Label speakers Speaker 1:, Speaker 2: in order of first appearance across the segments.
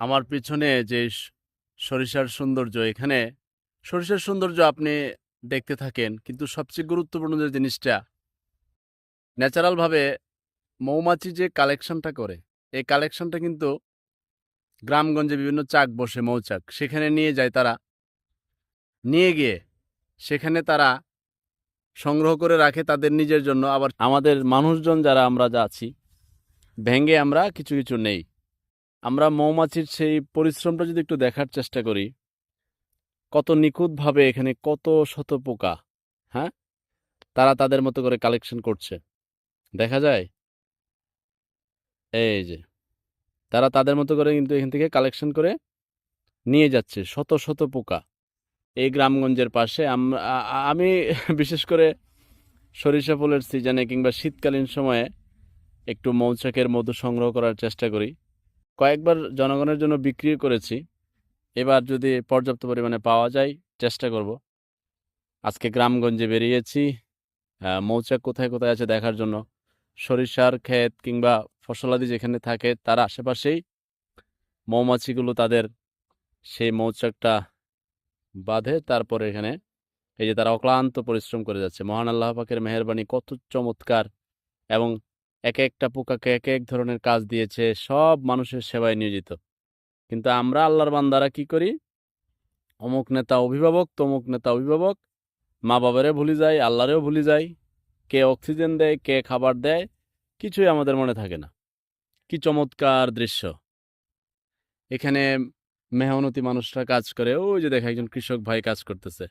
Speaker 1: আমার পিছনে যে সরিষার সৌন্দর্য, এখানে সরিষার সৌন্দর্য আপনি দেখতে থাকেন। কিন্তু সবচেয়ে গুরুত্বপূর্ণ যে জিনিসটা, ন্যাচারালভাবে মৌমাছি যে কালেকশনটা করে, এই কালেকশনটা কিন্তু গ্রামগঞ্জে বিভিন্ন চাক বসে মৌচাক, সেখানে নিয়ে যায় তারা। নিয়ে গিয়ে সেখানে তারা সংগ্রহ করে রাখে তাদের নিজের জন্য। আবার আমাদের মানুষজন যারা আমরা যা আছি, ভেঙে আমরা কিছু কিছু নেই। আমরা মৌমাছির সেই পরিশ্রমটা যদি একটু দেখার চেষ্টা করি, কত নিখুঁতভাবে এখানে কত শত পোকা হ্যাঁ? তারা তাদের মতো করে কালেকশন করছে। দেখা যায়? এই যে, তারা তাদের মতো করে কিন্তু এখান থেকে কালেকশন করে নিয়ে যাচ্ছে শত শত পোকা। এই গ্রামগঞ্জের পাশে আমি বিশেষ করে সরিষা ফুলের সিজনে কিংবা শীতকালীন সময়ে একটু মৌচাকের মধু সংগ্রহ করার চেষ্টা করি। কয়েকবার জনগণের জন্য বিক্রি করেছি। এবার যদি পর্যাপ্ত পরিমাণে পাওয়া যায়, চেষ্টা করব। আজকে গ্রামগঞ্জে বেরিয়েছি। মৌচাক কোথায় কোথায় আছে দেখার জন্য। সরিষার ক্ষেত কিংবা ফসলাদি যেখানে থাকে, তার আশেপাশেই মৌমাছিগুলো তাদের সেই মৌচাকটা বাঁধে। তারপরে এখানে এই যে তারা অক্লান্ত পরিশ্রম করে যাচ্ছে। মহান আল্লাহ পাকের মেহেরবানি কত চমৎকার এবং এক একটা পোকাকে এক এক ধরনের কাজ দিয়েছে, সব মানুষের সেবায় নিয়োজিত। কিন্তু আমরা আল্লাহর বান্দারা কি করি? অমুক নেতা অভিভাবক, তমুক নেতা অভিভাবক মা বাবারে ভুলে যাই, আল্লাহরেও ভুলে যাই, কে অক্সিজেন দেয়, কে খাবার দেয়, কিছুই আমাদের মনে থাকে না। কি চমৎকার দৃশ্য। এখানে মেহনতি মানুষরা কাজ করে, ওই যে দেখা একজন কৃষক ভাই কাজ করতেছে।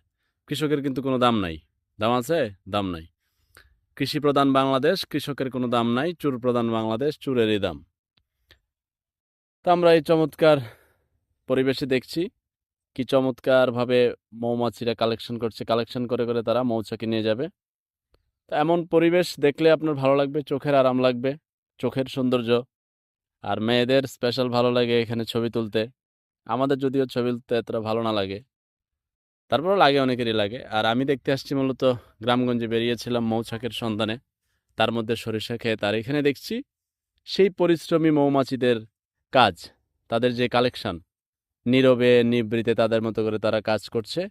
Speaker 1: কৃষকের কিন্তু কোনো দাম নাই। দাম আছে? দাম নাই। কৃষি প্রধান বাংলাদেশ, কৃষকের কোনো দাম নাই চুর প্রধান বাংলাদেশ, চুরেরই দাম। তো আমরা এই চমৎকার পরিবেশে দেখছি কি চমৎকারভাবে মৌমাছিরা কালেকশন করছে। কালেকশন করে করে তারা মৌচাকে নিয়ে যাবে। তো এমন পরিবেশ দেখলে আপনার ভালো লাগবে, চোখের আরাম লাগবে, চোখের সৌন্দর্য। আর মেয়েদের স্পেশাল ভালো লাগে এখানে ছবি তুলতে। আমাদের যদিও ছবি তুলতে এতটা ভালো না লাগে। তারপরে লাগে অনেকেরই লাগে। আর আমি দেখতে আসছি মূলত গ্রামগঞ্জে বেরিয়েছিলাম মৌচাকের সন্ধানে। তার মধ্যে সরিষা খেয়ে তার এখানে দেখছি সেই পরিশ্রমী মৌমাছিদের কাজ, তাদের যে কালেকশন, নীরবে নিবৃতে তাদের মতো করে তারা কাজ করছে।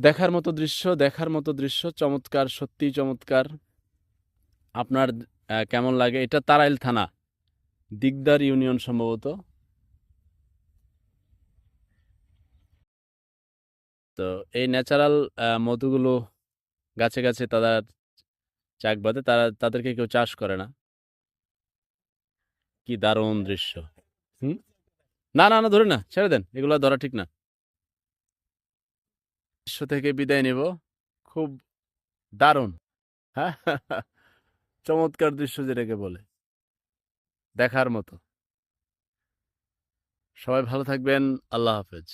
Speaker 1: দেখার মতো দৃশ্য, দেখার মতো দৃশ্য, চমৎকার, সত্যিই চমৎকার। আপনার কেমন লাগে? এটা তারাইল থানা, দিগদার ইউনিয়ন সম্ভবত। তো এই ন্যাচারাল মধুগুলো গাছে গাছে তারা চাক বাঁধে, তারা, তাদেরকে কেউ চাষ করে না। কি দারুণ দৃশ্য। হুম? না না না ধরে না, ছেড়ে দেন, এগুলো ধরা ঠিক না। দৃশ্য থেকে বিদায় নিব, খুব দারুণ। হ্যাঁ চমৎকার দৃশ্য যেটাকে বলে। দেখার মতো। সবাই ভালো থাকবেন, আল্লাহ হাফেজ।